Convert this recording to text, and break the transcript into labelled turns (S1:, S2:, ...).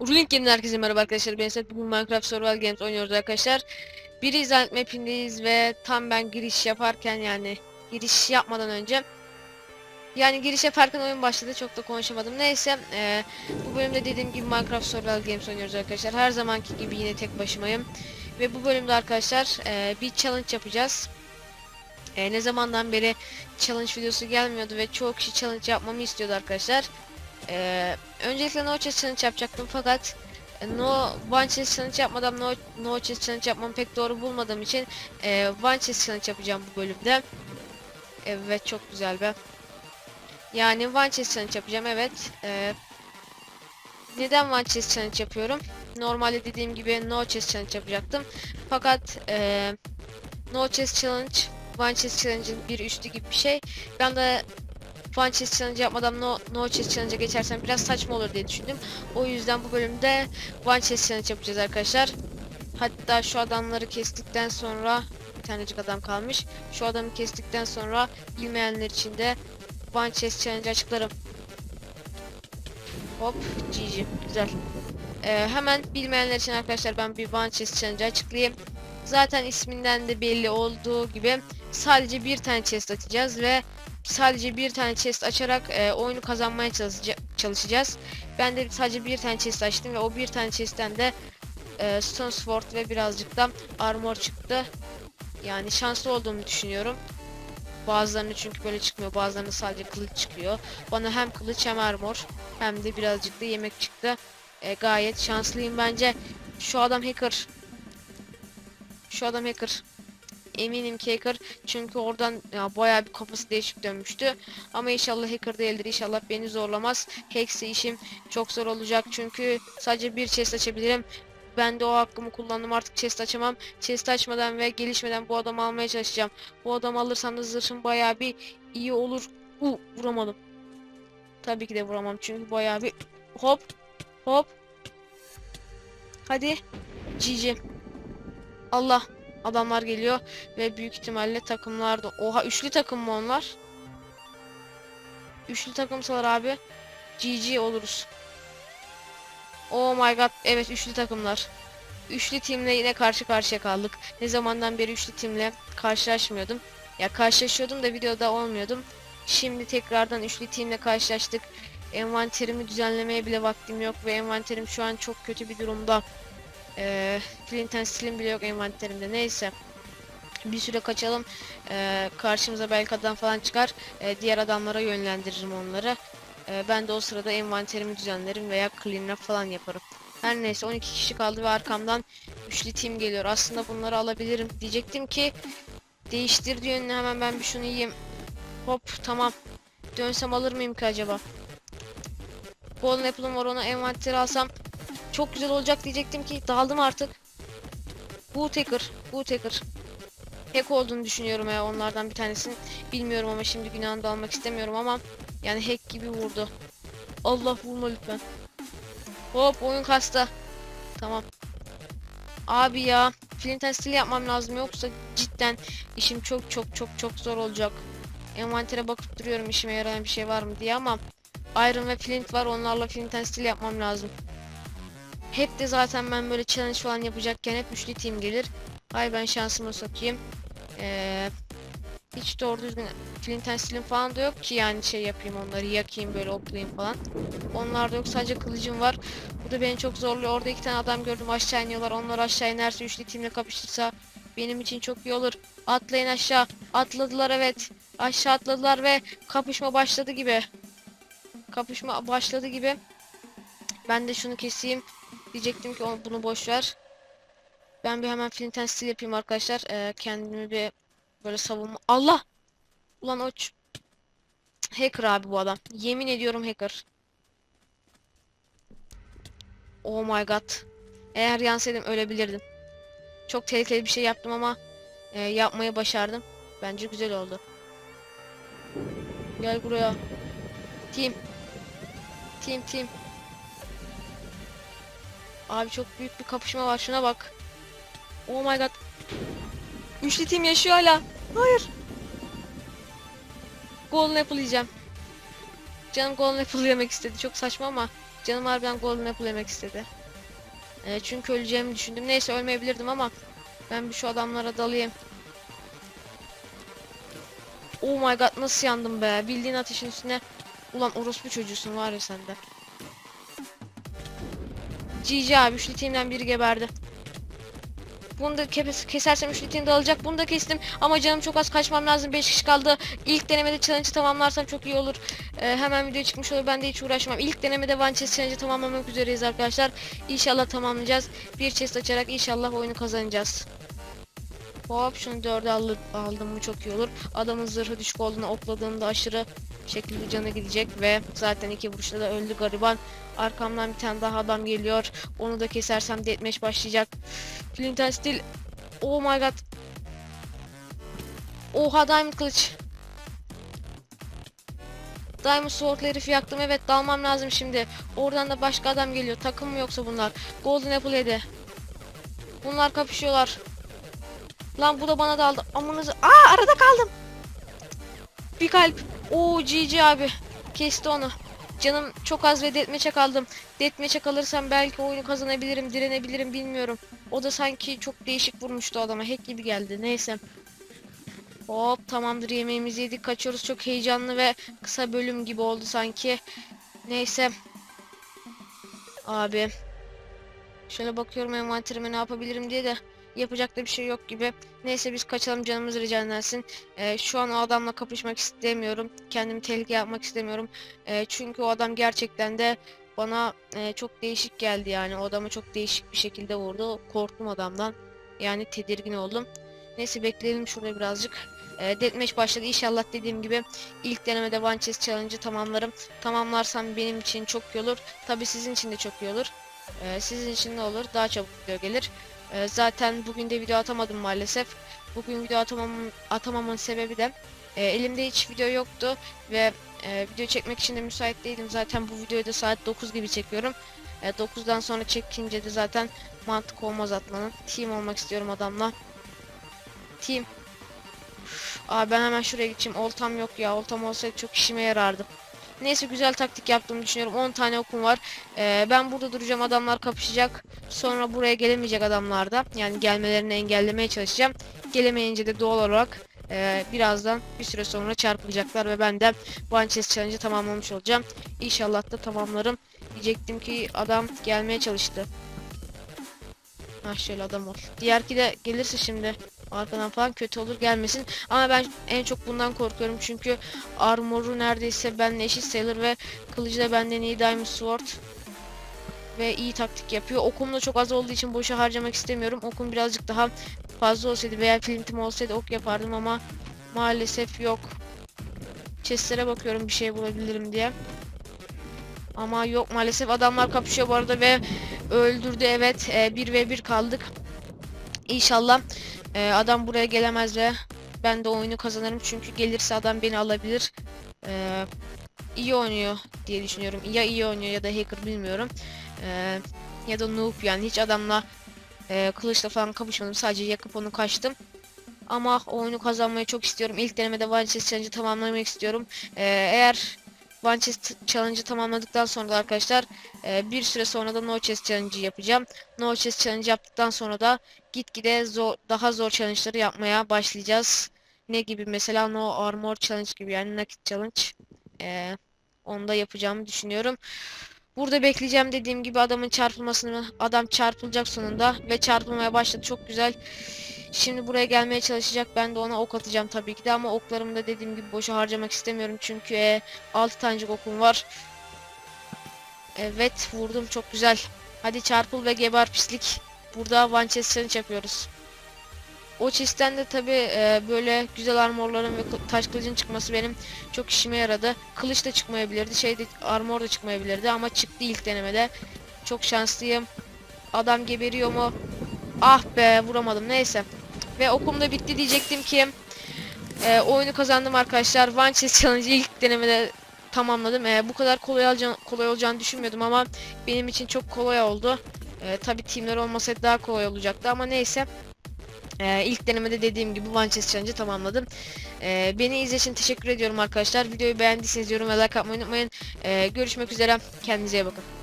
S1: Ruling Game'den herkese merhaba arkadaşlar. Ben Esat. Bugün Minecraft Survival Games oynuyoruz arkadaşlar. Bir izah mapindeyiz ve tam ben giriş yaparken yani giriş yapmadan önce yani giriş yaparken oyun başladı. Çok da konuşamadım. Neyse eee, bu bölümde dediğim gibi Minecraft Survival Games oynuyoruz arkadaşlar. Her zamanki gibi yine tek başımayım. Ve bu bölümde arkadaşlar eee, bir challenge yapacağız. Eee, ne zamandan beri challenge videosu gelmiyordu ve çoğu kişi challenge yapmamı istiyordu arkadaşlar. Eee öncelikle no chest challenge yapacaktım fakat e, no one chest challenge yapmadan no, no chest challenge yapmamı pek doğru bulmadığım için e, one chest challenge yapacağım bu bölümde. Evet çok güzel be. Yani one chest challenge yapacağım evet. E, neden one chest challenge yapıyorum? Normalde dediğim gibi no chest challenge yapacaktım. Fakat e, no chest challenge one chest challenge'ın bir üstü gibi bir şey. Ben de One Chest Challenge yapmadan no, no Chest Challenge'a geçersem biraz saçma olur diye düşündüm. O yüzden bu bölümde One Chest Challenge yapacağız arkadaşlar. Hatta şu adamları kestikten sonra bir tanecik adam kalmış. Şu adamı kestikten sonra bilmeyenler için de One Chest Challenge açıklarım. Hop GG güzel. Ee, hemen bilmeyenler için arkadaşlar ben bir One Chest Challenge açıklayayım. Zaten isminden de belli olduğu gibi sadece bir tane chest açacağız ve sadece bir tane chest açarak e, oyunu kazanmaya çalışaca- çalışacağız. Ben de sadece bir tane chest açtım ve o bir tane chestten de e, Stone Sword ve birazcık da armor çıktı. Yani şanslı olduğumu düşünüyorum. Bazılarını çünkü böyle çıkmıyor. Bazılarında sadece kılıç çıkıyor. Bana hem kılıç hem armor hem de birazcık da yemek çıktı. E, gayet şanslıyım bence. Şu adam hacker. Şu adam hacker. Eminim ki hacker çünkü oradan ya, bayağı bir kafası değişik dönmüştü. Ama inşallah hacker değildir. İnşallah beni zorlamaz. Hackse işim çok zor olacak çünkü sadece bir chest açabilirim. Ben de o hakkımı kullandım artık chest açamam. Chest açmadan ve gelişmeden bu adamı almaya çalışacağım. Bu adamı alırsam da zırhım bayağı bir iyi olur. U vuramadım. Tabii ki de vuramam çünkü bayağı bir hop hop. Hadi. GG. Allah. Adamlar geliyor ve büyük ihtimalle takımlarda. Oha üçlü takım mı onlar? Üçlü takımsalar abi. GG oluruz. Oh my god. Evet üçlü takımlar. Üçlü timle yine karşı karşıya kaldık. Ne zamandan beri üçlü timle karşılaşmıyordum. Ya karşılaşıyordum da videoda olmuyordum. Şimdi tekrardan üçlü timle karşılaştık. Envanterimi düzenlemeye bile vaktim yok ve envanterim şu an çok kötü bir durumda. Ee, Flint and Steel'im bile yok envanterimde. Neyse. Bir süre kaçalım. Ee, karşımıza belki adam falan çıkar. Ee, diğer adamlara yönlendiririm onları. Ee, ben de o sırada envanterimi düzenlerim veya clean falan yaparım. Her neyse 12 kişi kaldı ve arkamdan üçlü team geliyor. Aslında bunları alabilirim. Diyecektim ki değiştirdi yönünü hemen ben bir şunu yiyeyim. Hop tamam. Dönsem alır mıyım ki acaba? Golden Apple'ım var onu envanteri alsam çok güzel olacak diyecektim ki daldım artık. Bu Taker, bu Taker. Hack olduğunu düşünüyorum ya onlardan bir tanesini. Bilmiyorum ama şimdi günahını da istemiyorum ama yani hack gibi vurdu. Allah vurma lütfen. Hop oyun kasta. Tamam. Abi ya Flint and yapmam lazım yoksa cidden işim çok çok çok çok zor olacak. Envantere bakıp duruyorum işime yarayan bir şey var mı diye ama Iron ve Flint var onlarla Flint and Steel yapmam lazım. Hep de zaten ben böyle challenge falan yapacakken hep üçlü team gelir. Hay ben şansımı sokayım. Ee, hiç doğru düzgün flint and falan da yok ki yani şey yapayım onları yakayım böyle oklayayım falan. Onlar da yok sadece kılıcım var. Bu da beni çok zorluyor. Orada iki tane adam gördüm aşağı iniyorlar. Onlar aşağı inerse üçlü teamle kapışırsa benim için çok iyi olur. Atlayın aşağı. Atladılar evet. Aşağı atladılar ve kapışma başladı gibi. Kapışma başladı gibi. Ben de şunu keseyim. Diyecektim ki "O- bunu boş ver. Ben bir hemen and steel yapayım arkadaşlar. Ee, kendimi bir böyle savunma. Allah! Ulan oç. Hacker abi bu adam. Yemin ediyorum hacker. Oh my god. Eğer yansaydım ölebilirdim. Çok tehlikeli bir şey yaptım ama e, yapmayı başardım. Bence güzel oldu. Gel buraya. Team. Team team. Abi çok büyük bir kapışma var şuna bak. Oh my god. Üçlü team yaşıyor hala. Hayır. Golden Apple yiyeceğim. Canım Golden Apple yemek istedi. Çok saçma ama Canım harbiden golden apple yemek istedi. Ee, çünkü öleceğimi düşündüm. Neyse ölmeyebilirdim ama ben bir şu adamlara dalayım. Oh my god nasıl yandım be. Bildiğin ateşin üstüne. Ulan orospu çocuğusun var ya sende. GG abi üçlü team'den biri geberdi. Bunu da kes- kesersem üçlü team de alacak. Bunu da kestim ama canım çok az kaçmam lazım. 5 kişi kaldı. İlk denemede challenge'ı tamamlarsam çok iyi olur. Ee, hemen video çıkmış olur. Ben de hiç uğraşmam. İlk denemede One Chest Challenge'ı tamamlamak üzereyiz arkadaşlar. İnşallah tamamlayacağız. Bir chest açarak inşallah oyunu kazanacağız. Hop şunu dörde al aldım mı çok iyi olur. Adamın zırhı düşük olduğunu okladığımda aşırı şekilde canı gidecek ve zaten iki vuruşta da öldü gariban. Arkamdan bir tane daha adam geliyor. Onu da kesersem deathmatch başlayacak. Flint Steel. Oh my god. Oha Diamond kılıç. Diamond Sword herifi yaktım. Evet dalmam lazım şimdi. Oradan da başka adam geliyor. Takım mı yoksa bunlar? Golden Apple yedi. Bunlar kapışıyorlar. Lan bu da bana daldı. Amanızı. Aa arada kaldım. Bir kalp. Oo GG abi. Kesti onu. Canım çok az ve deathmatch'e kaldım. Deathmatch'e kalırsam belki oyunu kazanabilirim, direnebilirim bilmiyorum. O da sanki çok değişik vurmuştu adama. Hack gibi geldi. Neyse. Hop tamamdır yemeğimizi yedik. Kaçıyoruz. Çok heyecanlı ve kısa bölüm gibi oldu sanki. Neyse. Abi. Şöyle bakıyorum envanterime ne yapabilirim diye de yapacak da bir şey yok gibi. Neyse biz kaçalım canımız ricanlensin. Ee, şu an o adamla kapışmak istemiyorum. Kendimi tehlikeye yapmak istemiyorum. Ee, çünkü o adam gerçekten de bana e, çok değişik geldi yani. O adamı çok değişik bir şekilde vurdu. Korktum adamdan. Yani tedirgin oldum. Neyse bekleyelim şurada birazcık. E, Deathmatch başladı. İnşallah dediğim gibi ilk denemede One Chest Challenge'ı tamamlarım. Tamamlarsam benim için çok iyi olur. Tabi sizin için de çok iyi olur. E, sizin için ne olur? Daha çabuk video gelir. E, zaten bugün de video atamadım maalesef. Bugün video atamamın, atamamın sebebi de e, elimde hiç video yoktu ve e, video çekmek için de müsait değilim. Zaten bu videoyu da saat 9 gibi çekiyorum. E, 9'dan sonra çekince de zaten mantık olmaz atmanın. Team olmak istiyorum adamla. Team. Aa ben hemen şuraya gideceğim. Oltam yok ya. Oltam olsaydı çok işime yarardı. Neyse güzel taktik yaptığımı düşünüyorum. 10 tane okum var. Ee, ben burada duracağım. Adamlar kapışacak. Sonra buraya gelemeyecek adamlar da. Yani gelmelerini engellemeye çalışacağım. Gelemeyince de doğal olarak e, birazdan bir süre sonra çarpılacaklar ve ben de One Chest Challenge'ı tamamlamış olacağım. İnşallah da tamamlarım. Diyecektim ki adam gelmeye çalıştı. Ha şöyle adam ol. Diğerki de gelirse şimdi arkadan falan kötü olur gelmesin. Ama ben en çok bundan korkuyorum çünkü armoru neredeyse benimle eşit sayılır ve kılıcı da benden iyi Diamond Sword ve iyi taktik yapıyor. Okum da çok az olduğu için boşa harcamak istemiyorum. Okum birazcık daha fazla olsaydı veya flintim olsaydı ok yapardım ama maalesef yok. Chestlere bakıyorum bir şey bulabilirim diye. Ama yok maalesef adamlar kapışıyor bu arada ve öldürdü evet. 1 ve 1 kaldık. İnşallah e, adam buraya gelemez ve ben de oyunu kazanırım çünkü gelirse adam beni alabilir. E, iyi oynuyor diye düşünüyorum. Ya iyi oynuyor ya da hacker bilmiyorum. E, ya da noob yani hiç adamla e, kılıçla falan kapışmadım. Sadece yakıp onu kaçtım. Ama oyunu kazanmayı çok istiyorum. İlk denemede One Chest Challenge'ı tamamlamak istiyorum. E, eğer One Chest Challenge'ı tamamladıktan sonra da arkadaşlar e, bir süre sonra da No Chest Challenge'ı yapacağım. No Chest Challenge yaptıktan sonra da gitgide zor, daha zor challenge'ları yapmaya başlayacağız. Ne gibi mesela No Armor Challenge gibi yani Naked Challenge. E, onu da yapacağımı düşünüyorum. Burada bekleyeceğim dediğim gibi adamın çarpılmasını adam çarpılacak sonunda ve çarpılmaya başladı çok güzel. Şimdi buraya gelmeye çalışacak. Ben de ona ok atacağım tabii ki de ama oklarımı da dediğim gibi boşa harcamak istemiyorum. Çünkü e, 6 tanecik okum var. Evet vurdum çok güzel. Hadi çarpıl ve geber pislik. Burada one chest challenge yapıyoruz. O chest'ten de tabi böyle güzel armorların ve taş kılıcın çıkması benim çok işime yaradı. Kılıç da çıkmayabilirdi, şey de armor da çıkmayabilirdi ama çıktı ilk denemede. Çok şanslıyım. Adam geberiyor mu? Ah be vuramadım neyse. Ve okum da bitti diyecektim ki e, oyunu kazandım arkadaşlar. One Chest Challenge ilk denemede tamamladım. E, bu kadar kolay, alacağını, kolay olacağını düşünmüyordum ama benim için çok kolay oldu. E, Tabi teamler olmasaydı daha kolay olacaktı ama neyse. E, ilk denemede dediğim gibi One Chest Challenge'ı tamamladım. E, beni izlediğiniz için teşekkür ediyorum arkadaşlar. Videoyu beğendiyseniz yorum ve like atmayı unutmayın. E, görüşmek üzere. Kendinize iyi bakın.